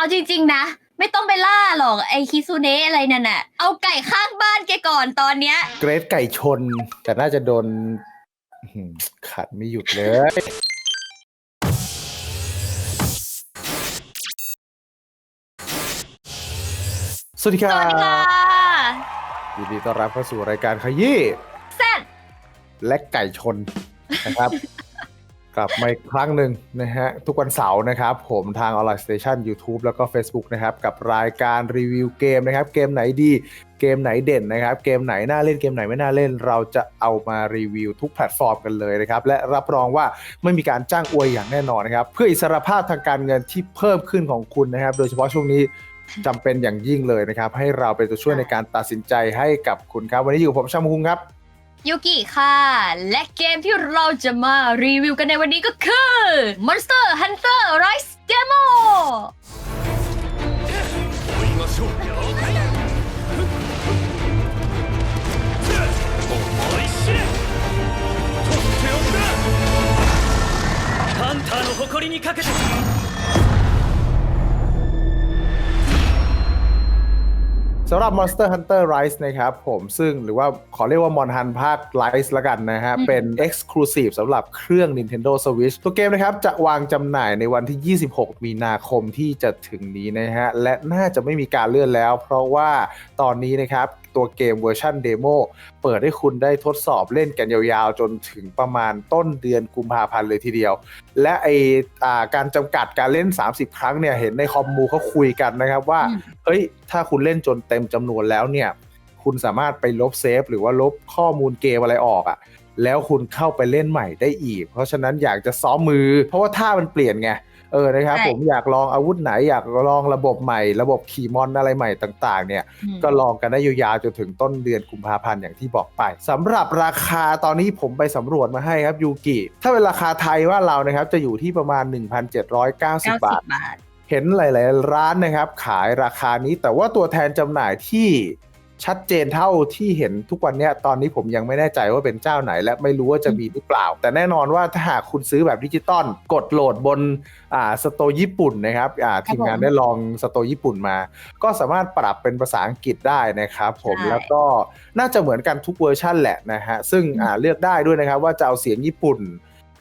เอาจริง ๆ นะ ไม่ต้องไปล่าหรอกไอคิซูเนะอะไรนั่นน่ะ เอาไก่ข้างบ้านแกก่อนตอนเนี้ย เกรดไก่ชน แต่น่าจะโดนอื้อหือขัดไม่หยุดเลย สวัสดีคสรัวัสดีค่ะบยินดีต้อนรับเข้าสู่รายการขยี้แซดและไก่ชนนะครับ กลับมาอีกครั้งหนึ่งนะฮะ ทุกวันเสาร์นะครับ ผมทางออนไลน์สเตชัน YouTube แล้วก็ Facebook นะครับ กับรายการรีวิวเกมนะครับ เกมไหนดีเกมไหนเด่นนะครับ เกมไหนน่าเล่นเกมไหนไม่น่าเล่น เราจะเอามารีวิวทุกแพลตฟอร์มกันเลยนะครับ และรับรองว่าไม่มีการจ้างอวยอย่างแน่นอนนะครับ เพื่ออิสรภาพทางการเงินที่เพิ่มขึ้นของคุณนะครับ โดยเฉพาะช่วงนี้จำเป็นอย่างยิ่งเลยนะครับ ให้เราเป็นตัวช่วยในการตัดสินใจให้กับคุณครับ วันนี้อยู่กับผมชามุงครับ ยูกิค่ะ และเกมที่เราจะมารีวิวกันในวันนี้ก็คือ Monster Hunter Rise Demo 追いましょう了解思い知れ取っておくなハンターの誇りにかけて สำหรับ Monster Hunter Rise นะครับผมซึ่งหรือว่าขอเรียกว่า Mon Hun ภาค Rise ละกันนะฮะอืมเป็น Exclusive สำหรับเครื่อง Nintendo Switch ตัวเกมนะครับ จะวางจำหน่ายในวันที่ 26 มีนาคมที่จะถึงนี้นะฮะ และน่าจะไม่มีการเลื่อนแล้ว เพราะว่าตอนนี้นะครับ ตัวเกมเวอร์ชันเดโมเปิดให้คุณได้ทดสอบเล่นกันยาวๆ จนถึงประมาณต้นเดือนกุมภาพันธ์เลยทีเดียว และไออ่าการจำกัดการเล่น 30 ครั้งเนี่ยเห็นในคอมมูเขาคุยกันนะครับว่าอืมเฮ้ยถ้าคุณเล่นจนเต็มจำนวนแล้วเนี่ยคุณสามารถไปลบเซฟหรือว่าลบข้อมูลเกมอะไรออกอะ่ะแล้วคุณเข้าไปเล่นใหม่ได้อีก เพราะฉะนั้นอยากจะซ้อมมือ เพราะว่าท่ามันเปลี่ยนไง เออนะครับ ใช่ผมอยากลองอาวุธไหนอยากลองระบบใหม่ ระบบขี่มอนอะไรใหม่ต่างๆ เนี่ย อืม ก็ลองกันได้ยาวๆจนถึงต้นเดือนกุมภาพันธ์อย่างที่บอกไปสำหรับราคาตอนนี้ผมไปสำรวจมาให้ครับยูกิถ้าเป็นราคาไทยว่าเรานะครับ จะอยู่ที่ประมาณ 1,790บาท90บาท เห็นหลาย ๆ ร้านนะครับ ขายราคานี้แต่ว่าตัวแทนจำหน่ายที่ ชัดเจนเท่าที่เห็นทุกวันเนี้ยตอนนี้ผมยังไม่แน่ใจว่าเป็นเจ้าไหน และไม่รู้ว่าจะมีหรือเปล่า แต่แน่นอนว่าถ้าหากคุณซื้อแบบดิจิตอลกดโหลดบนอ่าสโตร์ญี่ปุ่นนะครับอ่าทีมงานผมได้ลองสโตร์ญี่ปุ่นมา ก็สามารถปรับเป็นภาษาอังกฤษได้นะครับผมใช่แล้วก็น่าจะเหมือนกันทุกเวอร์ชันแหละนะฮะซึ่งอ่าเลือกได้ด้วยนะครับว่าจะเอาเสียงญี่ปุ่น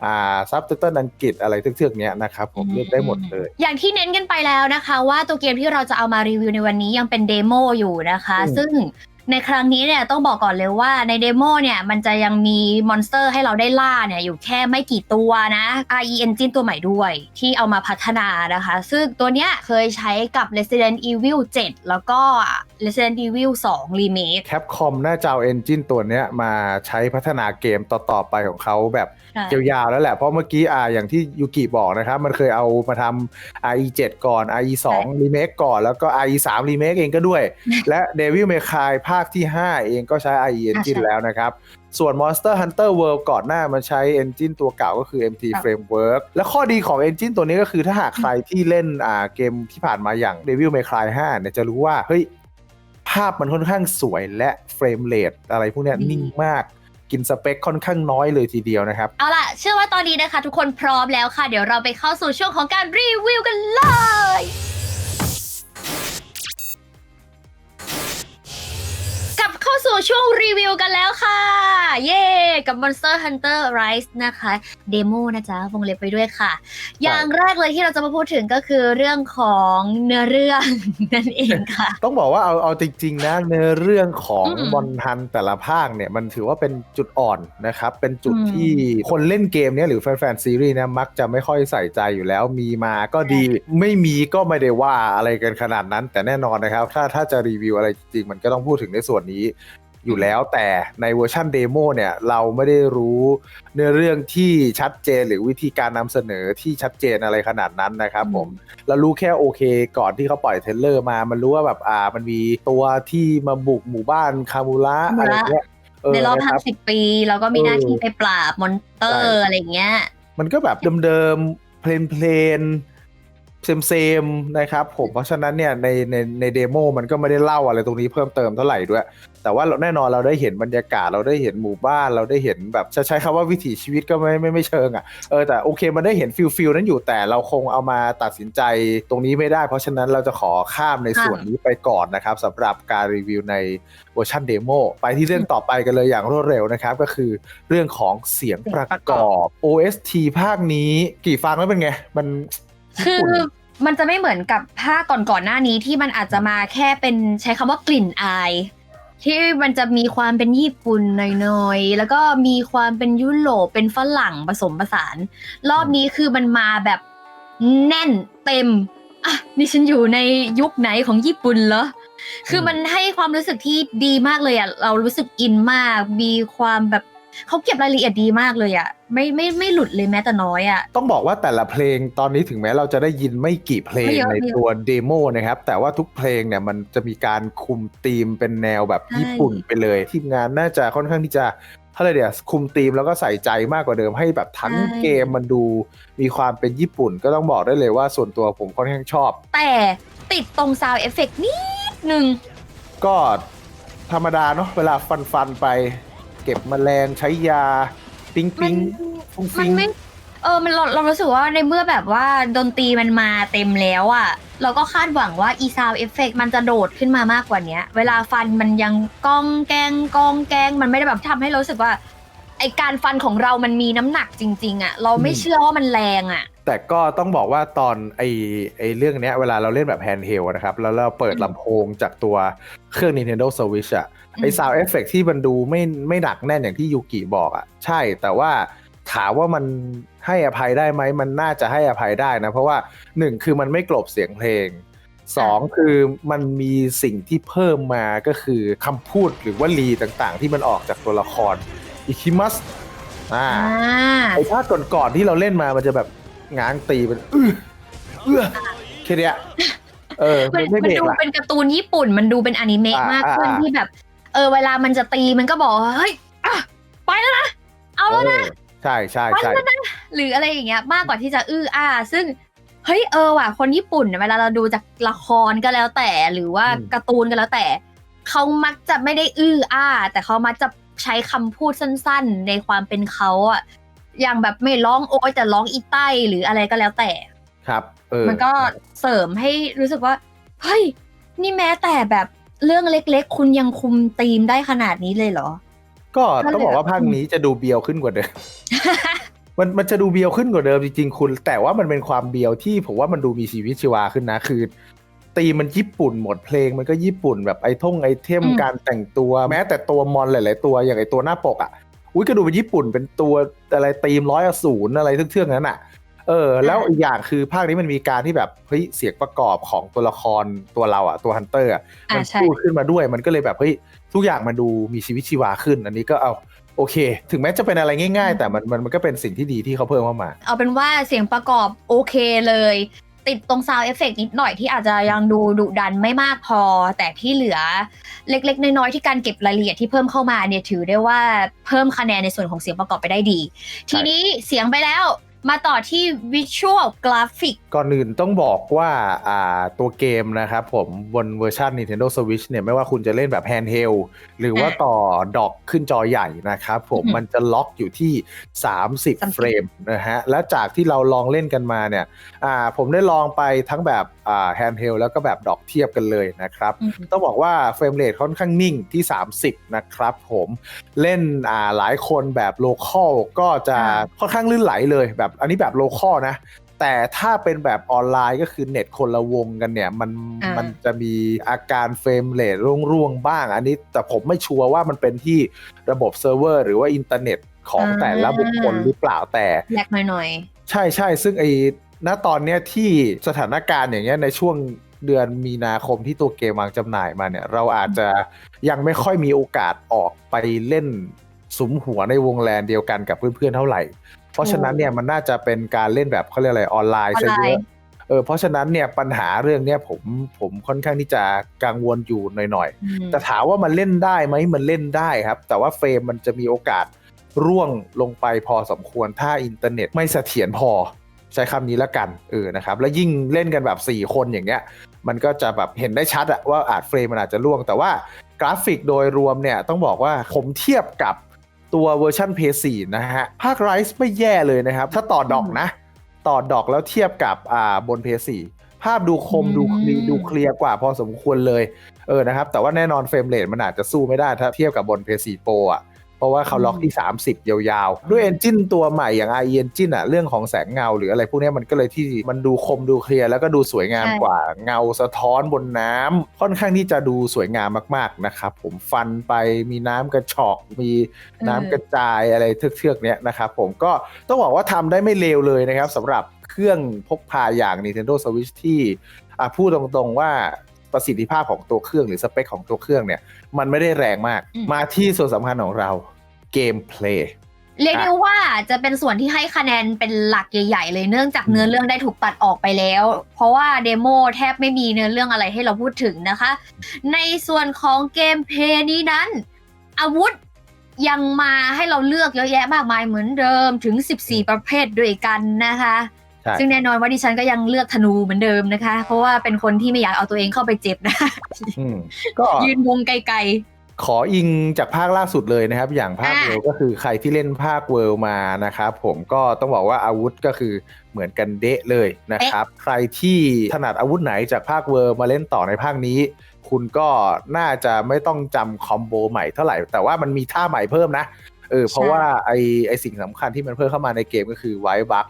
อ่าซับไตเติลอังกฤษอะไรเทือกๆเนี้ยนะครับผมเลือกได้หมดเลย อย่างที่เน้นกันไปแล้วนะคะ ว่าตัวเกมที่เราจะเอามารีวิวในวันนี้ยังเป็นเดโมอยู่นะคะอืมซึ่ง ในครั้งนี้เนี่ยต้องบอกก่อนเลยว่าในเดโมเนี่ยมันจะยังมีมอนสเตอร์ให้เราได้ล่าเนี่ยอยู่แค่ไม่กี่ตัวนะ RE Engine ตัวใหม่ด้วย ที่เอามาพัฒนานะคะ ซึ่งตัวเนี้ยเคยใช้กับ Resident Evil 7 แล้วก็ Resident Evil 2 Remake แคปคอมน่าจะเอาเอนจินตัวเนี้ยมาใช้พัฒนาเกมต่อๆไปของเขาแบบใช่ยาวๆแล้วแหละ เพราะเมื่อกี้อ่าอย่างที่ยูกิบอกนะครับ มันเคยเอามาทำ RE 7 ก่อน RE 2 remake ก่อนแล้วก็ RE 3 remake เองก็ด้วย และ Devil May Cry ภาคที่ 5 เองก็ใช้ RE engine ใช่แล้วนะครับ ส่วน Monster Hunter World ก่อนหน้ามันใช้ engine ตัวเก่าก็คือ MT ครับ Framework และข้อดีของ engine ตัวนี้ก็คือถ้าหากใครที่เล่นอ่าเกมที่ผ่านมาอย่าง Devil May Cry 5 เนี่ยจะรู้ว่า เฮ้ย ภาพมันค่อนข้างสวยและเฟรมเรทอะไรพวกเนี้ยอืมนิ่งมากกินสเปคค่อนข้างน้อยเลยทีเดียวนะครับ เอาล่ะ เชื่อว่าตอนนี้นะคะ ทุกคนพร้อมแล้วค่ะ เดี๋ยวเราไปเข้าสู่ช่วงของการรีวิวกันเลย เข้าสู่ช่วงรีวิวกันแล้วค่ะ เย้ กับ Monster Hunter Rise นะคะเดโมนะจ๊ะวงเล็บไปด้วยค่ะ อย่างแรกเลยที่เราจะมาพูดถึงก็คือเรื่องของเนื้อเรื่องนั่นเองค่ะ ต้องบอกว่าเอาเอาจริงๆนะเนื้อเรื่องของอืมบอลทันแต่ละภาคเนี่ยมันถือว่าเป็นจุดอ่อนนะครับ เป็นจุดอืมที่คนเล่นเกมเนี้ยหรือแฟนๆซีรีส์เนี่ยมักจะไม่ค่อยใส่ใจอยู่แล้วมีมาก็ดีไม่มีก็ไม่ได้ว่าอะไรกันขนาดนั้น แต่แน่นอนนะครับ ถ้าถ้าจะรีวิวอะไรจริงๆมันก็ต้องพูดถึงในส่วนนี้ อยู่แล้วแต่ในเวอร์ชันเดโมเนี่ยเราไม่ได้รู้เนื้อเรื่องที่ชัดเจนหรือวิธีการนำเสนอที่ชัดเจนอะไรขนาดนั้นนะครับผมเรารู้แค่โอเค ก่อนที่เขาปล่อยเทรลเลอร์มา มันรู้ว่าแบบอ่ามันมีตัวที่มาบุกหมู่บ้านคามูระคามูระอะไรเงี้ยเออในรอบนะค50ปีแล้วก็มีหน้าที่เออไปปราบมอนสเตอใช่ร์อะไรอย่างเงี้ย มันก็แบบเดิมๆเพลนเพลน เซมๆนะครับผมเพราะฉะนั้นเนี่ยในในในเดโมมันก็ไม่ได้เล่าอะไรตรงนี้เพิ่มเติมเท่าไหร่ด้วย แต่ว่าแน่นอนเราได้เห็นบรรยากาศเราได้เห็นหมู่บ้านเราได้เห็นแบบจะใช้คำว่าวิถีชีวิตก็ไม่ไม่ไม่เชิงอะเออแต่โอเคมันได้เห็นฟิลฟิลนั้นอยู่แต่เราคงเอามาตัดสินใจตรงนี้ไม่ได้ เพราะฉะนั้นเราจะขอข้ามในส่วนนี้ไปก่อนนะครับสำหรับการรีวิวในเวอร์ชันเดโมไปที่เรื่องต่อไปกันเลยอย่างรวดเร็วนะครับก็คือเรื่องของเสียงประกอบ OST ภาคนี้กี่ฟังแล้วเป็นไงมัน คือญี่ปุ่นมันจะไม่เหมือนกับภาคก่อนๆหน้านี้ที่มันอาจจะมาแค่เป็นใช้คำว่ากลิ่นอาย ที่มันจะมีความเป็นญี่ปุ่นหน่อยๆ แล้วก็มีความเป็นยุโรปเป็นฝรั่งผสมผสาน รอบนี้คือมันมาแบบแน่นเต็มอะนี่ฉันอยู่ในยุคไหนของญี่ปุ่นเหรอคือมันให้ความรู้สึกที่ดีมากเลยอะเรารู้สึกอินมาก มีความแบบ เขาเก็บรายละเอียดดีมากเลยอะไม่ไม่ไม่หลุดเลยแม้แต่น้อยอะต้องบอกว่าแต่ละเพลงตอนนี้ถึงแม้เราจะได้ยินไม่กี่เพลงไม่เยอะในไม่เยอะตัวเดโมนะครับ แต่ว่าทุกเพลงเนี่ยมันจะมีการคุมธีมเป็นแนวแบบใช่ ญี่ปุ่นไปเลย ทีมงานน่าจะค่อนข้างที่จะถ้าอะไรเดียวคุมธีมแล้วก็ใส่ใจมากกว่าเดิมให้แบบทั้งเกมมันดู มีความเป็นญี่ปุ่นก็ต้องบอกได้เลยว่าส่วนตัวผมค่อนข้างชอบ แต่ติดตรงซาวเอฟเฟกนิดนึง ก็ธรรมดาเนาะเวลาฟันฟันๆไป เก็บแมลงใช้ยา ปิ้งมัปิ้นงฟุ้งมัฟินง ไม่เออมันเราเรารู้สึกว่าในเมื่อแบบว่าดนตรีมันมาเต็มแล้วอะ่ะ เราก็คาดหวังว่าอีซาวเอฟเฟกมันจะโดดขึ้นมามากกว่าเนี้ย เวลาฟันมันยังก้องแกงก้องแกงมันไม่ได้แบบทำให้เรารู้สึกว่าไอการฟันของเรามันมีน้ำหนักจริง ๆอะ่ะ เราไม่เชื่อว่ามันแรงอะ แต่ก็ต้องบอกว่าตอนไอไอเรื่องเนี้ยเวลาเราเล่นแบบแฮนด์เฮลนะครับ แล้วเราเปิดอืมลำโพงจากตัวเครื่อง Nintendo Switch อะไออืมซาวเอฟเฟกที่มันดูไม่ไม่หนักแน่นอย่างที่ยูกิบอกอะใช่แต่ว่าถามว่ามันให้อภัยได้ไหมมันน่าจะให้อภัยได้นะ เพราะว่าหนึ่งคือมันไม่กลบเสียงเพลงสองคือมันมีสิ่งที่เพิ่มมาก็คือคำพูดหรือว่าลีต่างๆ ที่มันออกจากตัวละครอิคิมัสอ่าอ่าไอ้ภาคก่อนๆที่เราเล่นมามันจะแบบ ง้างตีเป็นอื้อเอื้อแค่เนี้ยเออมันไม่มันเบรกดูละ เป็นการ์ตูนญี่ปุ่น มันดูเป็นอนิเมะอ่ามมากขึ้นอ่า ที่แบบ เออเวลามันจะตีมันก็บอกว่าเฮ้ยอะไปแล้วนะ เอาแล้วนะ เออใช่ใช่ใช่ หรืออะไรอย่างเงี้ยมากกว่าที่จะอื้ออ้าซึ่งเฮ้ยเออว่ะคนญี่ปุ่นเนี่ยเวลาเราดูจากละครก็แล้วแต่หรือว่าการ์ตูนก็แล้วแต่เขามักจะไม่ได้อื้ออ้าแต่เขามักจะใช้คำพูดสั้น ๆ ในความเป็นเขาอะ อย่างแบบไม่ร้องโอยแต่ร้องอีใต้หรืออะไรก็แล้วแต่ ครับ เออมันก็เสริมให้รู้สึกว่า เฮ้ย นี่แม้แต่แบบเรื่องเล็กๆ คุณยังคุมธีมได้ขนาดนี้เลยเหรอ ก็ก็เลยต้องบอกว่าภาคนี้จะดูเบียวขึ้นกว่าเดิมมันมันจะดูเบียวขึ้นกว่าเดิมจริงๆคุณ แต่ว่ามันเป็นความเบียวที่ผมว่ามันดูมีชีวิตชีวาขึ้นนะคือตีมมันญี่ปุ่นหมดเพลงมันก็ญี่ปุ่นแบบไอท่งไอเทมอืมการแต่งตัว แม้แต่ตัวมอนหลาย ๆ ตัวอย่างไอตัวหน้าปกอะ อุ้ยก็ดูเป็นญี่ปุ่นเป็นตัวอะไรตีมร้อยอสูรอะไรเทื่องๆนั้นอะ เออ แล้วอีกอย่างคือภาคนี้มันมีการที่แบบเฮ้ยเสียงประกอบของตัวละครตัวเราอะตัวฮันเตอร์อะอ่ามันใช่พูดขึ้นมาด้วยมันก็เลยแบบเฮ้ยทุกอย่างมันดูมีชีวิตชีวาขึ้น อันนี้ก็เอาโอเค ถึงแม้จะเป็นอะไรง่าย ๆ แต่มันมันมันก็เป็นสิ่งที่ดีที่เขาเพิ่มเข้ามา เอาเป็นว่าเสียงประกอบโอเคเลย ติดตรงซาวเอฟเฟกนิดหน่อยที่อาจจะยังดูดุดันไม่มากพอ แต่ที่เหลือเล็กๆ น้อยๆ ที่การเก็บรายละเอียดที่เพิ่มเข้ามาเนี่ยถือได้ว่าเพิ่มคะแนนในส่วนของเสียงประกอบไปได้ดี ทีนี้เสียงไปแล้ว มาต่อที่วิชวลกราฟิกก่อนอื่นต้องบอกว่าอ่าตัวเกมนะครับผมบนเวอร์ชัน Nintendo Switch เนี่ยไม่ว่าคุณจะเล่นแบบแฮนด์เฮลหรือว่าอ่าต่อดอกขึ้นจอใหญ่นะครับผมอือหือมันจะล็อกอยู่ที่30 30 เฟรมนะฮะและจากที่เราลองเล่นกันมาเนี่ยอ่าผมได้ลองไปทั้งแบบอ่า แฮนด์เฮลแล้วก็แบบดอกเทียบกันเลยนะครับอืมต้องบอกว่าเฟรมเรทค่อนข้างนิ่งที่ 30 นะครับผมเล่นอ่าหลายคนแบบโลคอลก็จะอ่าค่อนข้างลื่นไหลเลยแบบอันนี้แบบโลคอลนะแต่ถ้าเป็นแบบออนไลน์ก็คือเน็ตคนละวงกันเนี่ย มันอ่ามัมันจะมีอาการเฟรมเรทร่วงๆบ้าง อันนี้แต่ผมไม่ชัวร์ว่ามันเป็นที่ระบบเซิร์ฟเวอร์หรือว่าอินเทอร์เน็ตของแต่ละบุคคลหรือเปล่าแต่แลกหน่อยใช่ใช่ซึ่งไอ้ ณตอนเนี้ยที่สถานการณ์อย่างเงี้ยในช่วงเดือนมีนาคมที่ตัวเกมวางจำหน่ายมาเนี่ย เราอาจจะยังไม่ค่อยมีโอกาสออกไปเล่นสุมหัวในวงแลนเดียวกันกับเพื่อนๆเท่าไหร่ เพราะฉะนั้นเนี่ยมันน่าจะเป็นการเล่นแบบเขาเรียกอะไรออนไลๆน์ออนซะไลเยน์อะเออเพราะฉะนั้นเนี่ยปัญหาเรื่องเนี้ยผมผมค่อนข้างที่จะกังวลอยู่หน่อยๆอืมแต่ถามว่ามันเล่นได้ไหมมันเล่นได้ครับ แต่ว่าเฟรมมันจะมีโอกาสร่วงลงไปพอสมควรถ้าอินเทอร์เน็ตไม่เสถียรพอ ใช้คำนี้แล้วกันเออนะครับแล้วยิ่งเล่นกันแบบ 4 คนอย่างเงี้ยมันก็จะแบบเห็นได้ชัดอะว่าอาจเฟรมมันอาจจะล่วง แต่ว่ากราฟิกโดยรวมเนี่ยต้องบอกว่าผมเทียบกับตัวเวอร์ชัน PS4 นะฮะ ภาคไรส์ไม่แย่เลยนะครับ ถ้าต่อดอกนะ ต่อดอกแล้วเทียบกับอ่าบน PS4 ภาพดูคมอืมดูคลีดูเคลียร์กว่าพอสมควรเลย เออนะครับ แต่ว่าแน่นอนเฟรมเรทมันอาจจะสู้ไม่ได้ถ้าเทียบกับบน PS4 Pro อะ เพราะว่าเขาล็อกที่ 30 ยาวๆ ด้วยเอนจินตัวใหม่อย่าง RE Engine อะเรื่องของแสงเงาหรืออะไรพวกเนี้ยมันก็เลยที่มันดูคมดูเคลียร์แล้วก็ดูสวยงามใช่กว่าเงาสะท้อนบนน้ำค่อนข้างที่จะดูสวยงามมากๆนะครับผมฟันไปมีน้ำกระชอก มีน้ำกระจายอะไรเทือกๆเนี้ยนะครับผมก็ต้องบอกว่าทำได้ไม่เลวเลยนะครับสำหรับเครื่องพกพาอย่าง Nintendo Switch ที่อะพูดตรงๆว่า ประสิทธิภาพของตัวเครื่องหรือสเปคของตัวเครื่องเนี่ย มันไม่ได้แรงมากอืมมาที่ส่วนสำคัญของเราเกมเพลย์เรียกได้ว่าจะเป็นส่วนที่ให้คะแนนเป็นหลักใหญ่ ๆ เลยเนื่องจากอืมเนื้อเรื่องได้ถูกตัดออกไปแล้ว เพราะว่าเดโมแทบไม่มีเนื้อเรื่องอะไรให้เราพูดถึงนะคะ ในส่วนของเกมเพลย์นี้นั้น อาวุธยังมาให้เราเลือกเยอะแยะมากมายเหมือนเดิมถึง 14 ประเภทด้วยกันนะคะใช่ ซึ่งแน่นอนว่าดิฉันก็ยังเลือกธนูเหมือนเดิมนะคะ เพราะว่าเป็นคนที่ไม่อยากเอาตัวเองเข้าไปเจ็บนะอืมก็ยืนวงไกลขออิงจากภาคล่าสุดเลยนะครับ อย่างภาคอ่าเวิลด์ก็คือใครที่เล่นภาคเวิลด์มานะครับผมก็ต้องบอกว่าอาวุธก็คือเหมือนกันเดะเลยนะครับ ใครที่ถนัดอาวุธไหนจากภาคเวิลด์มาเล่นต่อในภาคนี้ คุณก็น่าจะไม่ต้องจำคอมโบใหม่เท่าไหร่ แต่ว่ามันมีท่าใหม่เพิ่มนะเออเพราะว่าไอไอสิ่งสำคัญที่มันเพิ่มเข้ามาในเกมก็คือไวบัค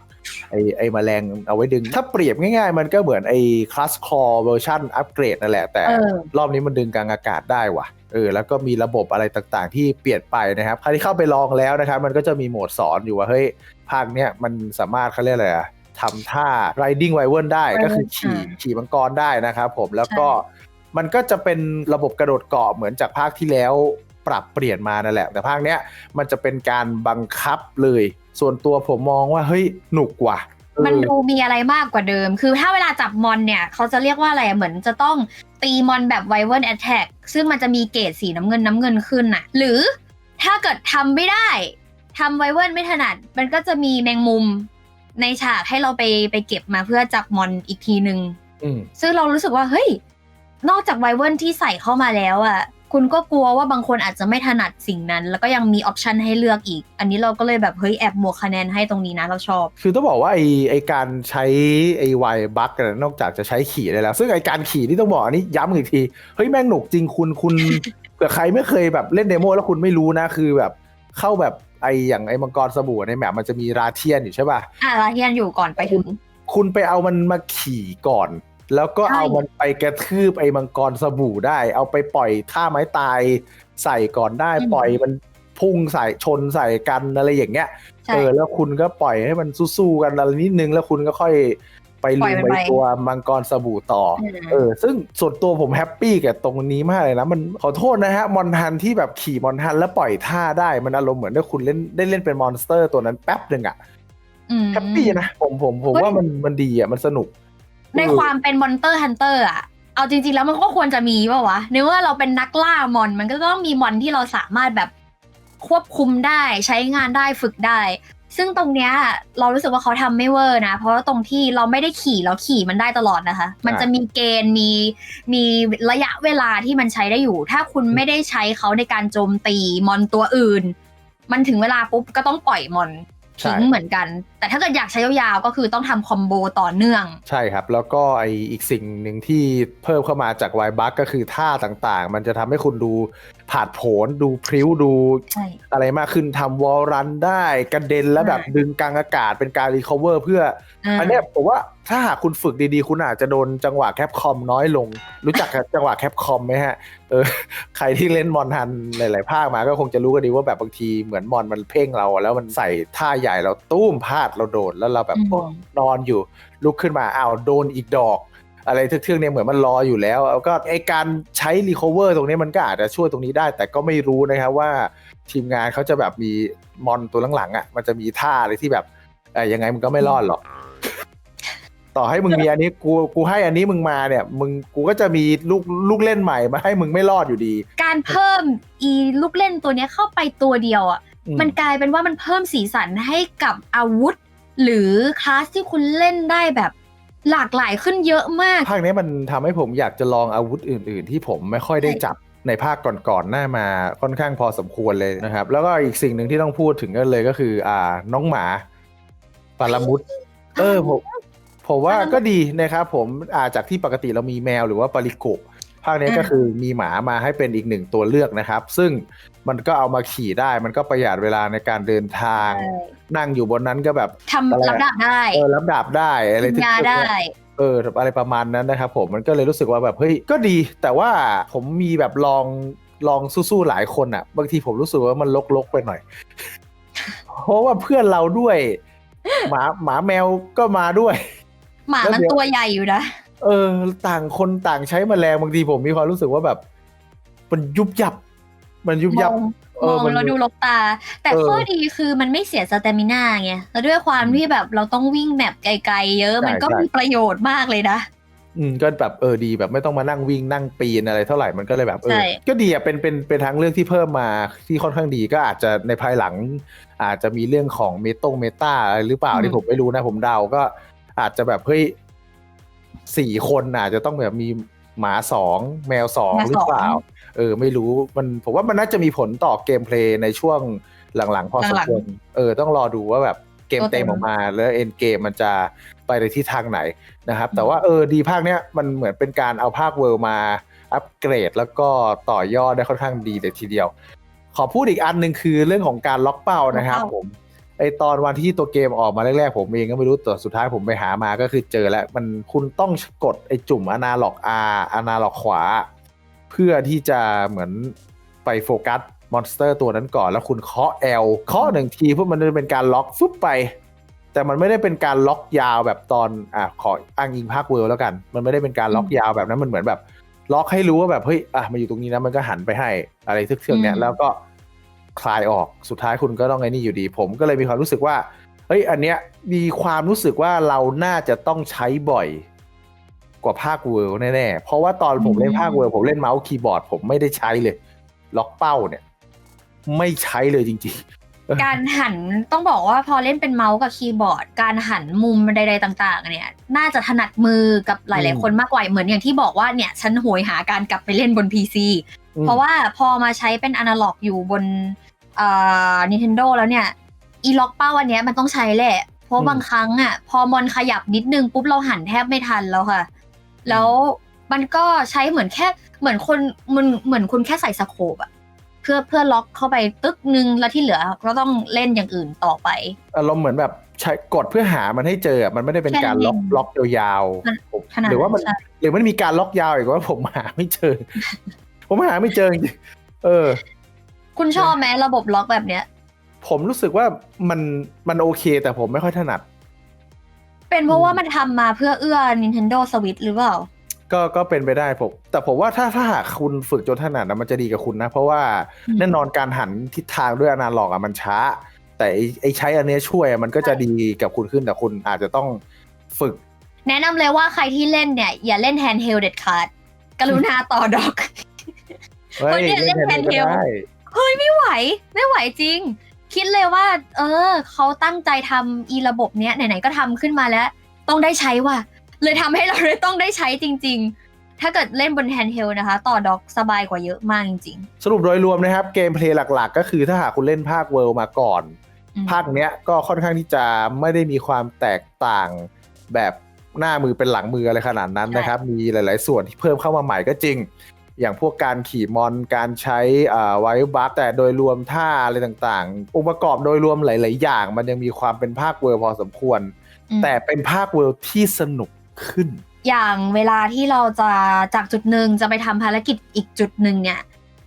ไอไอแมลงเอาไว้ดึง ถ้าเปรียบง่ายๆ มันก็เหมือนไอคลาสคอเวอร์ชันอัปเกรดนั่นแหละ แต่ๆเออรอบนี้มันดึงกลางอากาศได้ว่ะเออแล้วก็มีระบบอะไรต่างๆ ที่เปลี่ยนไปนะครับใครที่เข้าไปลองแล้วนะครับ มันก็จะมีโหมดสอนอยู่ว่าเฮ้ยภาคเนี้ยมันสามารถเขาเรียกอะไรอะทำท่า riding w i v e r ได้ก็คือขี่อ่าขี่มังกรได้นะครับผมแล้วก็มันก็จะเป็นระบบกระโดดเกาะเหมือนจากภาคที่แล้วปรับเปลี่ยนมานั่นแหละ แต่ภาคเนี้ยมันจะเป็นการบังคับเลย ส่วนตัวผมมองว่าเฮ้ยหนุกว่ะเออมันดูมีอะไรมากกว่าเดิม คือถ้าเวลาจับมอนเนี่ยเขาจะเรียกว่าอะไรอะเหมือนจะต้องตีมอนแบบไวเวิร์นแอ t แทกซึ่งมันจะมีเกรดสีน้ำเงินน้ำเงินขึ้นน่ะ หรือถ้าเกิดทำไม่ได้ทำไวเวิร์นไม่ถนัด มันก็จะมีแมงมุมในฉากให้เราไปไปเก็บมาเพื่อจับมอนอีกทีหนึ่งอืมซึ่งเรารู้สึกว่าเฮ้ย นอกจากไวเวิร์นที่ใส่เข้ามาแล้วอะ คุณก็กลัวว่าบางคนอาจจะไม่ถนัดสิ่งนั้น แล้วก็ยังมีออปชันให้เลือกอีก อันนี้เราก็เลยแบบเฮ้ยแอบบวกคะแนนให้ตรงนี้นะเราชอบ คือต้องบอกว่าไอไอการใช้ไอไวบัคกันนอกจากจะใช้ขี่ได้แล้ว ซึ่งไอการขี่ที่ต้องบอกอันนี้ย้ำอีกทีเฮ้ยแม่งหนุกจริงคุณคุณเผื่อใครไม่เคยแบบเล่นเดโมแล้วคุณไม่รู้นะคือแบบเข้าแบบไออย่างไอมังกรสบู่ในแมปมันจะมีราเทียนอยู่ใช่ป่ะอะลาเทียนอยู่ก่อนไปถึงคุณไปเอามันมาขี่ก่อน แล้วก็ใช่เอามันไปกระทืบไอ้มังกรสบู่ได้ เอาไปปล่อยท่าไม้ตายใส่ก่อนได้ปล่อยมันพุ่งใส่ชนใส่กันอะไรอย่างเงี้ยใช่เออ แล้วคุณก็ปล่อยให้มันสู้ๆกันอะไรนิดนึงแล้วคุณก็ค่อยไปปล่ลุอยยมันไปไปตัวมังกรสบู่ต่ออมเออ ซึ่งส่วนตัวผมแฮปปี้กับตรงนี้มากเลยนะ มันขอโทษนะฮะ มอนทันที่แบบขี่มอนทันแล้วปล่อยท่าได้ มันอารมณ์เหมือนได้คุณเล่นได้เล่นเป็นมอนสเตอร์ตัวนั้นแป๊บหนึ่งอะอืมแฮปปี้นะ ผมผมผมเฮ้ยว่ามันมันดีอะมันสนุก ในความเป็นมอนเตอร์ฮันเตอร์อะเอาจริง ๆ แล้วมันก็ควรจะมีป่าวะในเมื่อเราเป็นนักล่ามอนมันก็ต้องมีมอนที่เราสามารถแบบควบคุมได้ใช้งานได้ฝึกได้ ซึ่งตรงเนี้ยเรารู้สึกว่าเขาทำไม่เวอร์นะ เพราะว่าตรงที่เราไม่ได้ขี่เราขี่มันได้ตลอดนะคะ มันจะมีเกณฑ์มีมีระยะเวลาที่มันใช้ได้อยู่ ถ้าคุณไม่ได้ใช้เขาในการโจมตีมอนตัวอื่น มันถึงเวลาปุ๊บก็ต้องปล่อยมอนใช่ทิ้งเหมือนกัน แต่ถ้าเกิดอยากใช้ยาวๆก็คือต้องทำคอมโบต่อเนื่อง ใช่ครับ แล้วก็ไออีกสิ่งหนึ่งที่เพิ่มเข้ามาจากไวบัคก็คือท่าต่างๆ มันจะทำให้คุณดูผาดโผนดูพริ้วดูใช่ อะไรมากขึ้นทำวอลรันได้กระเด็นแล้วแบบใช่ ดึงกลางอากาศเป็นการรีคอเวอร์เพื่อาอันเนี้ยผมว่าถ้าหากคุณฝึกดีๆ คุณอาจจะโดนจังหวะแคปคอมน้อยลง รู้จักกับ จังหวะแคปคอมไหมฮะเออใครที่เล่นมอนทันหลายๆภาคมาก็คงจะรู้กันดีว่าแบบบางทีเหมือนมอนมันเพ่งเราแล้วมันใส่ท่าใหญ่เราตุ้มพลาดเราโดนแล้วเราแบบอืมโอ๊ยนอนอยู่ลุกขึ้นมาอ้าวโดนอีกดอก อะไรเทื่องๆเนี่ยเหมือนมันรออยู่แล้วแล้วก็ไอการใช้รีคอเวอร์ตรงนี้มันก็อาจจะช่วยตรงนี้ได้ แต่ก็ไม่รู้นะครับว่าทีมงานเขาจะแบบมีมอนตัวหลังๆอะมันจะมีท่าอะไรที่แบบเอ่อยังไงมันก็ไม่รอดหรอกต่อให้มึงมีอันนี้กูกูให้อันนี้มึงมาเนี่ย มึงกูก็จะมีลูกลูกเล่นใหม่มาให้มึงไม่รอดอยู่ดี การเพิ่มอีลูกเล่นตัวเนี้ยเข้าไปตัวเดียวอะอื มันกลายเป็นว่ามันเพิ่มสีสันให้กับอาวุธ หรือคลาสที่คุณเล่นได้แบบหลากหลายขึ้นเยอะมาก ภาคนี้มันทำให้ผมอยากจะลองอาวุธอื่น ๆ ที่ผมไม่ค่อยได้ใช่จับในภาคก่อนๆหน้ามาค่อนข้างพอสมควรเลยนะครับ แล้วก็อีกสิ่งหนึ่งที่ต้องพูดถึงกันเลยก็คือ อ่า น้องหมาปารามุดเออผมผมว่าก็ดีนะครับผมอาจากที่ปกติเรามีแมวหรือว่าปาริโกะภาคนี้อ่าก็คือมีหมามาให้เป็นอีกหนึ่งตัวเลือกนะครับ ซึ่ง มันก็เอามาขี่ได้ มันก็ประหยัดเวลาในการเดินทาง นั่งอยู่บนนั้นก็แบบทำรับดาบได้เออรับดาบได้อะไรกินยาทึกๆได้เนี่ยเอออะไรประมาณนั้นนะครับผมมันก็เลยรู้สึกว่าแบบเฮ้ยก็ดี แต่ว่าผมมีแบบลองลองสู้ๆหลายคนอะ บางทีผมรู้สึกว่ามันลกๆไปหน่อย เพราะว่าเพื่อนเราด้วย หมาหมาแมวก็มาด้วย หมาแล้วมันเดี๋ยวตัวใหญ่อยู่นะเออ ต่างคนต่างใช้แมลงบางทีผมมีความรู้สึกว่าแบบ มันยุบยับ มันยุบมยัอบ งเอมอองมัน แล้วดูลกตา แต่เออข้อดีคือมันไม่เสียสเตมินาไงแล้วด้วยความที่แบบเราต้องวิ่งแมปไกลๆ เยอะ ใช่มันก็ใช่ มีประโยชน์มากเลยนะ อืมก็แบบเออดีแบบไม่ต้องมานั่งวิ่งนั่งปีนอะไรเท่าไหร่มันก็เลยแบบเอใช่ อก็ดีอะเป็นเป็นเป็นทางเลือกที่เพิ่มมาที่ค่อนข้างดีก็อาจจะในภายหลัง อาจจะมีเรื่องของเมตงเมตาอะไรหรือเปล่าที่ผมไม่รู้นะผมเดาก็อาจจะแบบเฮ้ยสี่คนอาจจะต้องแบบมีหมาสองแมวสองหมาหรือเปล่าสอง เออไม่รู้มันผมว่ามันน่าจะมีผลต่อเกมเพลย์ในช่วงหลังๆ พอสมหลังๆควรเออต้องรอดูว่าแบบเกมตัวเต็เต็มมออกมา แล้วเอ็นเกมมันจะไปในทิศทางไหนนะครับ แต่ว่าเออดีภาคเนี้ยมันเหมือนเป็นการเอาภาคเวิร์มาอัปเกรดแล้วก็ต่อยอดได้ค่อนข้างดีเลยทีเดียว ขอพูดอีกอันหนึ่งคือเรื่องของการล็อกเป้านะครับล็อกเป้าผมไอตอนวันที่ตัวเกมออกมาแรกๆผมเองก็ไม่รู้แต่สุดท้ายผมไปหามาก็คือเจอแล้ว มันคุณต้องกดไอจุ่มอนาล็อก R อนาล็อกขวา เพื่อที่จะเหมือนไปโฟกัสมอนสเตอร์ตัวนั้นก่อนแล้วคุณเคาะ L เคาะหนึ่งทีเพื่อมันจะเป็นการล็อกฟึบไป แต่มันไม่ได้เป็นการล็อกยาวแบบตอนอะขออ้างอิงภาคเวิร์แล้วกัน มันไม่ได้เป็นการล็อกยาวแบบนั้นมันเหมือนแบบ ล็อกให้รู้ว่าแบบเฮ้ยอะมาอยู่ตรงนี้นะมันก็หันไปให้อะไรทึกเทืองเนี้ยอืมแล้วก็คลายออกสุดท้ายคุณก็ต้องไอ้นี่อยู่ดี ผมก็เลยมีความรู้สึกว่าเฮ้ยอันเนี้ยมีความรู้สึกว่าเราน่าจะต้องใช้บ่อย กว่าภาคเวิร์แน่ๆ เพราะว่าตอนผมเล่นภาคเวิร์ผมเล่นเมาส์คีย์บอร์ด ผมไม่ได้ใช้เลย ล็อกเป้าเนี่ย ไม่ใช้เลยจริงการหันต้องบอกว่าพอเล่นเป็นเมาส์กับคีย์บอร์ด การหันมุมใดๆต่าง ๆ เนี่ย น่าจะถนัดมือกับหลายอืมๆคนมากกว่าเหมือนอย่างที่บอกว่าเนี่ยฉันโหยหาการกลับไปเล่นบน PC ๆอืมเพราะว่าพอมาใช้เป็นอนาล็อกอยู่บนอ่า Nintendo แล้วเนี่ยอีล็อกเป้าอันเนี้ยมันต้องใช้แหละ เพราะอืมบางครั้งอะพอมอนขยับนิดนึงปุ๊บเราหันแทบไม่ทันแล้วค่ะ แล้วมันก็ใช้เหมือนแค่เหมือนคนมันเหมือนคุณแค่ใส่สโคปอะเพื่อเพื่อล็อกเข้าไปตึกนึงแล้วที่เหลือก็ต้องเล่นอย่างอื่นต่อไปอารมณ์เหมือนแบบใช้กดเพื่อหามันให้เจออะมันไม่ได้เป็นการล็อกแค่นั้นเองล็อกยาวมันๆผมขนาดหรือว่ามันใช่หรือมันมีการล็อกยาวอีกว่าผมหาไม่เจอ ผมหาไม่เจอจริงๆเออ คุณชอบไหมระบบล็อกแบบเนี้ย ผมรู้สึกว่ามันมันโอเค แต่ผมไม่ค่อยถนัด เป็นเพราะว่ามันทำมาเพื่อเอื้อ Nintendo Switch หรือเปล่า ก็ก็เป็นไปได้ผมแต่ผมว่าถ้าถ้าหากคุณฝึกจนถนัดนะมันจะดีกับคุณนะ เพราะว่าอืม แน่นอนการหันทิศทางด้วยอนาล็อกอะมันช้า แต่ไอ้ไอ้ใช้อันเนี้ยช่วยอะมันก็จะดีกับคุณขึ้นแต่คุณอาจจะต้องฝึก แนะนำเลยว่าใครที่เล่นเนี่ย อย่าเล่นแฮนด์เฮลเด็ดขาดกรุณาต่อดอก เฮ้ยคนเนี่ยเล่นแค่แฮนด์เฮลก็ได้ เฮ้ยไม่ไหว ไม่ไหวจริง คิดเลยว่า เออเขาตั้งใจทำอีระบบเนี้ยไหนๆก็ทำขึ้นมาแล้ว ต้องได้ใช้ว่ะ เลยทำให้เราเลยต้องได้ใช้จริง ๆ ถ้าเกิดเล่นบนแฮนด์เฮลนะคะ ต่อดอกสบายกว่าเยอะมากจริง สรุปโดยรวมนะครับ เกมเพลย์หลักๆ ก็คือถ้าหากคุณเล่นภาคเวิลด์มาก่อนๆอืม ภาคเนี้ยก็ค่อนข้างที่จะไม่ได้มีความแตกต่างแบบหน้ามือเป็นหลังมืออะไรขนาดนั้นนะครับ มีหลาย ๆ ส่วนที่เพิ่มเข้ามาใหม่ก็จริง อย่างพวกการขี่มอนการใช้ไวบัฟแต่โดยรวมท่าอะไรต่างๆ องค์ประกอบโดยรวมหลาย ๆ อย่าง มันยังมีความเป็นภาคเวิลด์พอสมควรอืมแต่เป็นภาคเวิลด์ที่สนุกขึ้น อย่างเวลาที่เราจะจากจุดหนึ่งจะไปทำภารกิจอีกจุดหนึ่งเนี่ย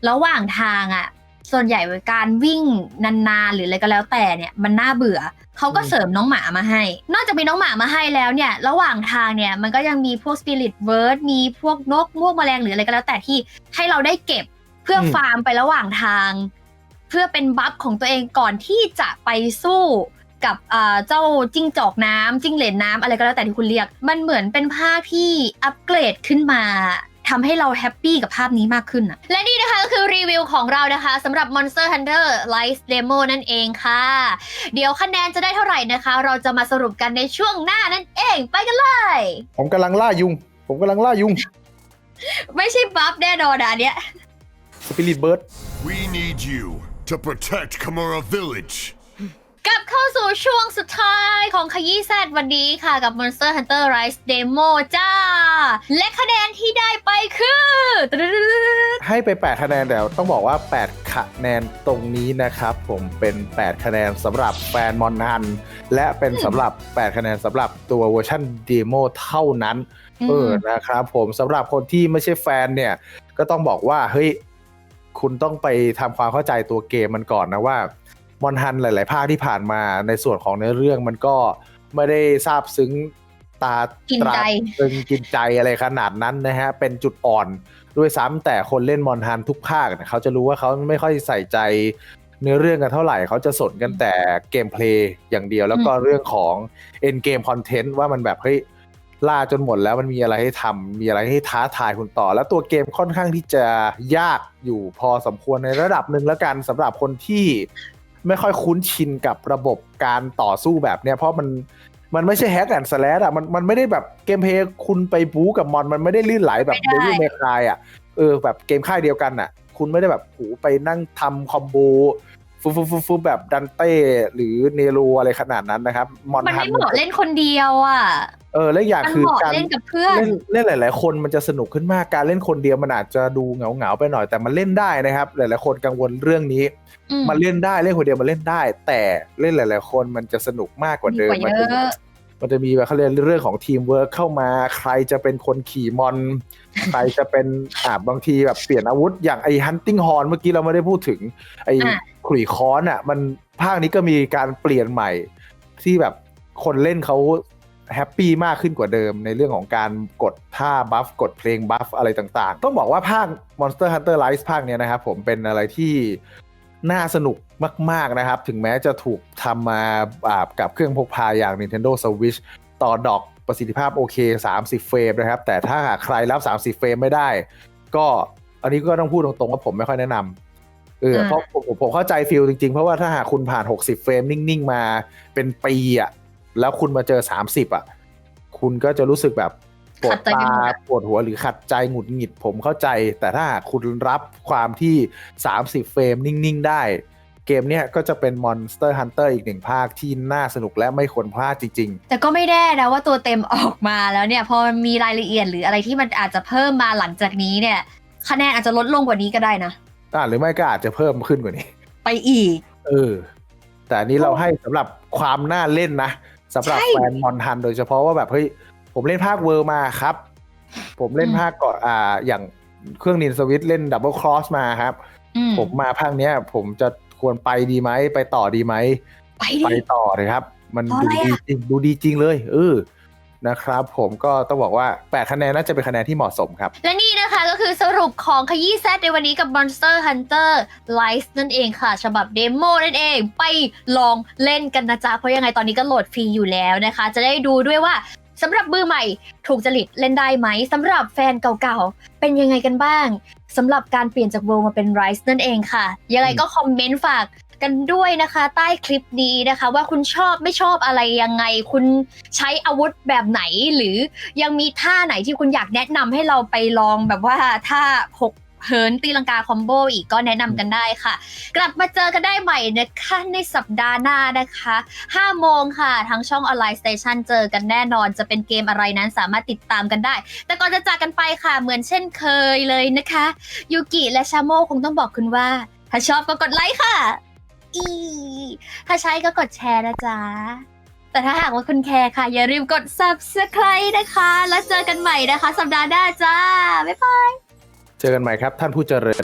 ระหว่างทางอะ่ะ ส่วนใหญ่การวิ่งนานๆหรืออะไรก็แล้วแต่เนี่ยมันน่าเบื่อเขาก็เสริมน้องหมามาให้ นอกจากมีน้องหมามาให้แล้วเนี่ย ระหว่างทางเนี่ยมันก็ยังมีพวกสปิริตเวิร์ดมีพวกนกพวกแมลงหรืออะไรก็แล้วแต่ที่ให้เราได้เก็บเพื่อฟาร์มไประหว่างทาง เพื่อเป็นบัฟของตัวเองก่อนที่จะไปสู้กับเจ้าจิ้งจอกน้ำจิ้งเหลนน้ำอะไรก็แล้วแต่ที่คุณเรียก มันเหมือนเป็นภาคที่อัปเกรดขึ้นมา ทำให้เราแฮปปี้กับภาพนี้มากขึ้นอะและนี่นะคะก็คือรีวิวของเรานะคะสำหรับ Monster Hunter Rise Demo นั่นเองค่ะ เดี๋ยวคะแนนจะได้เท่าไหร่นะคะ เราจะมาสรุปกันในช่วงหน้านั่นเองไปกันเลย ผมกำลังล่ายุง ผมกำลังล่ายุงไม่ใช่บัฟแน่นอนอะอันเนี้ย สปิริตเบิร์ด We need you to protect Kamura Village. กลับเข้าสู่ช่วงสุดท้ายของขยี้แซดวันนี้ค่ะกับ Monster Hunter Rise Demo จ้า และคะแนนที่ได้ไปคือตึ๊ดให้ไป 8 คะแนนแต่ต้องบอกว่า 8 คะแนนตรงนี้นะครับ ผมเป็น 8 คะแนนสำหรับแฟนมอนฮัน และเป็นสำหรับ 8 คะแนนสำหรับตัวเวอร์ชันเดโมเท่านั้นๆเออนะครับผมสำหรับคนที่ไม่ใช่แฟนเนี่ย ก็ต้องบอกว่าเฮ้ยคุณต้องไปทำความเข้าใจตัวเกมมันก่อนนะว่า มอนฮันหลาย ๆ ภาคที่ผ่านมาในส่วนของเนื้อเรื่องมันก็ไม่ได้ซาบซึ้งตากินใจตราตรึงกินใจอะไรขนาดนั้นนะฮะ เป็นจุดอ่อนด้วยซ้ำแต่คนเล่นมอนฮันทุกภาคเนี่ยเขาจะรู้ว่าเขาไม่ค่อยใส่ใจเนื้อเรื่องกันเท่าไหร่เขาจะสนกันแต่เกมเพลย์อย่างเดียว แล้วก็เรื่องของเอ็นเกมคอนเทนต์ว่ามันแบบเฮ้ยล่าจนหมดแล้วมันมีอะไรให้ทำมีอะไรให้ท้าทายคุณต่อ แล้วตัวเกมค่อนข้างที่จะยากอยู่พอสมควรในระดับหนึ่งแล้วกันสำหรับคนที่ ไม่ค่อยคุ้นชินกับระบบการต่อสู้แบบเนี้ยเพราะมันมันไม่ใช่แฮกแอนด์สแลดอะมันมันไม่ได้แบบเกมเพลย์คุณไปบู๊กับมอน มันไม่ได้ลื่นไหลแบบไม่เดได้วิลเมคายอะเออแบบเกมค่ายเดียวกันอะ คุณไม่ได้แบบโหไปนั่งทำคอมโบ ฟุบฟุบฟุบฟุบแบบดันเต้หรือเนโรอะไรขนาดนั้นนะครับ มอนมันฮัไม่เหมาะเล่นคนเดียวอะ เออและอีกอย่างมันคือเหมาะการเล่นกับเพื่อน เล่นเล่นหลาย ๆ คนมันจะสนุกขึ้นมากการเล่นคนเดียวมันอาจจะดูเหงาเหงาๆไปหน่อยแต่มันเล่นได้นะครับ หลาย ๆ คนกังวลเรื่องนี้ อืมมันเล่นได้เล่นคนเดียวมันเล่นได้ แต่เล่นหลาย ๆ คนมันจะสนุกมากกว่าเดิมดีกว่าเยมันจะอะ มันจะมีแบบเขาเรียกเรื่องของทีมเวิร์กเข้ามา ใครจะเป็นคนขี่มอน ใครจะเป็นอ่าบางทีแบบเปลี่ยนอาวุธ อย่างไอ้ฮันติงฮอนเมื่อกี้เราไม่ได้พูดถึง ไอ้อะขลุยค้อนอะ มันภาคนี้ก็มีการเปลี่ยนใหม่ ที่แบบคนเล่นเขาแฮปปี้มากขึ้นกว่าเดิมในเรื่องของการกดท่าบัฟกดเพลงบัฟอะไรต่างๆ ต้องบอกว่าภาค Monster Hunter Rise ภาคเนี้ยนะครับผมเป็นอะไรที่ น่าสนุกมาก ๆ นะครับ ถึงแม้จะถูกทำมาอ่ากับเครื่องพกพาอย่าง Nintendo Switch ต่อดอกประสิทธิภาพโอเค 30 เฟรมนะครับ แต่ถ้าหากใครรับ 30 เฟรมไม่ได้ ก็อันนี้ก็ต้องพูดตรง ๆ ว่าผมไม่ค่อยแนะนำเอออ่าเพราะผมผมผมเข้าใจฟิลจริง ๆ เพราะว่าถ้าหากคุณผ่าน 60 เฟรมนิ่ง ๆ มาเป็นปีอะแล้วคุณมาเจอ 30อะคุณก็จะรู้สึกแบบ ปวดขัดใจตาไปหมดปวดหัวหรือขัดใจหงุดหงิดผมเข้าใจ แต่ถ้าหากคุณรับความที่ 30 เฟรมนิ่ง ๆ ได้ เกมเนี้ยก็จะเป็น Monster Hunter อีกหนึ่งภาคที่น่าสนุกและไม่ควรพลาดจริงแต่ก็ไม่แน่นะว่าตัวเต็มออกมาแล้วเนี่ย พอมันมีรายละเอียดหรืออะไรที่มันอาจจะเพิ่มมาหลังจากนี้เนี่ย คะแนนอาจจะลดลงกว่านี้ก็ได้นะๆอ่าหรือไม่ก็อาจจะเพิ่มขึ้นกว่านี้ ไปอีก เออ แต่อันนี้เราให้สำหรับความน่าเล่นนะสำหรับใช่แฟนมอนฮันโดยเฉพาะว่าแบบเฮ้ย ผมเล่นภาคเวอร์มาครับ ผมเล่นอืมภาคก่อนอ่า อย่างเครื่องนินสวิตเล่นดับเบิลครอสมาครับอืมผมมาภาคเนี้ย ผมจะควรไปดีไหมไปต่อดีไหมไปไปดิต่อเลยครับ มันเพราะดูอะไรดีอะจริงดูดีจริงเลยเออนะครับ ผมก็ต้องบอกว่า 8 คะแนนน่าจะเป็นคะแนนที่เหมาะสมครับ และนี่นะคะก็คือสรุปของขยี้แซดในวันนี้กับ Monster Hunter Rise นั่นเองค่ะ ฉบับเดโมนั่นเอง ไปลองเล่นกันนะจ๊ะ เพราะยังไงตอนนี้ก็โหลดฟรีอยู่แล้วนะคะ จะได้ดูด้วยว่า สำหรับมือใหม่ ถูกจริตเล่นได้ไหมสำหรับแฟนเก่าๆ เป็นยังไงกันบ้างสำหรับการเปลี่ยนจาก World มาเป็น Rise นั่นเองค่ะ ยังไงก็คอมเมนต์ฝากกันด้วยนะคะ ใต้คลิปนี้นะคะ ว่าคุณชอบไม่ชอบอะไรยังไง คุณใช้อาวุธแบบไหน หรือยังมีท่าไหนที่คุณอยากแนะนำให้เราไปลองแบบว่าถ้าหก เหินตีลังกาคอมโบอีกก็แนะนำกันได้ค่ะ กลับมาเจอกันได้ใหม่นะคะในสัปดาห์หน้านะคะ5โมงค่ะทั้งช่องออนไลน์สเตชันเจอกันแน่นอนจะเป็นเกมอะไรนั้นสามารถติดตามกันได้ แต่ก่อนจะจากกันไปค่ะเหมือนเช่นเคยเลยนะคะยูกิและชาโมคงต้องบอกคุณว่า ถ้าชอบก็กดไลค์ค่ะ อี ถ้าใช่ก็กดแชร์นะจ๊ะ แต่ถ้าหากว่าคุณแคร์ค่ะ อย่าลืมกด subscribe นะคะ แล้วเจอกันใหม่นะคะ สัปดาห์หน้าจ้า บ๊ายบาย เจอกันใหม่ครับท่านผู้เจริญ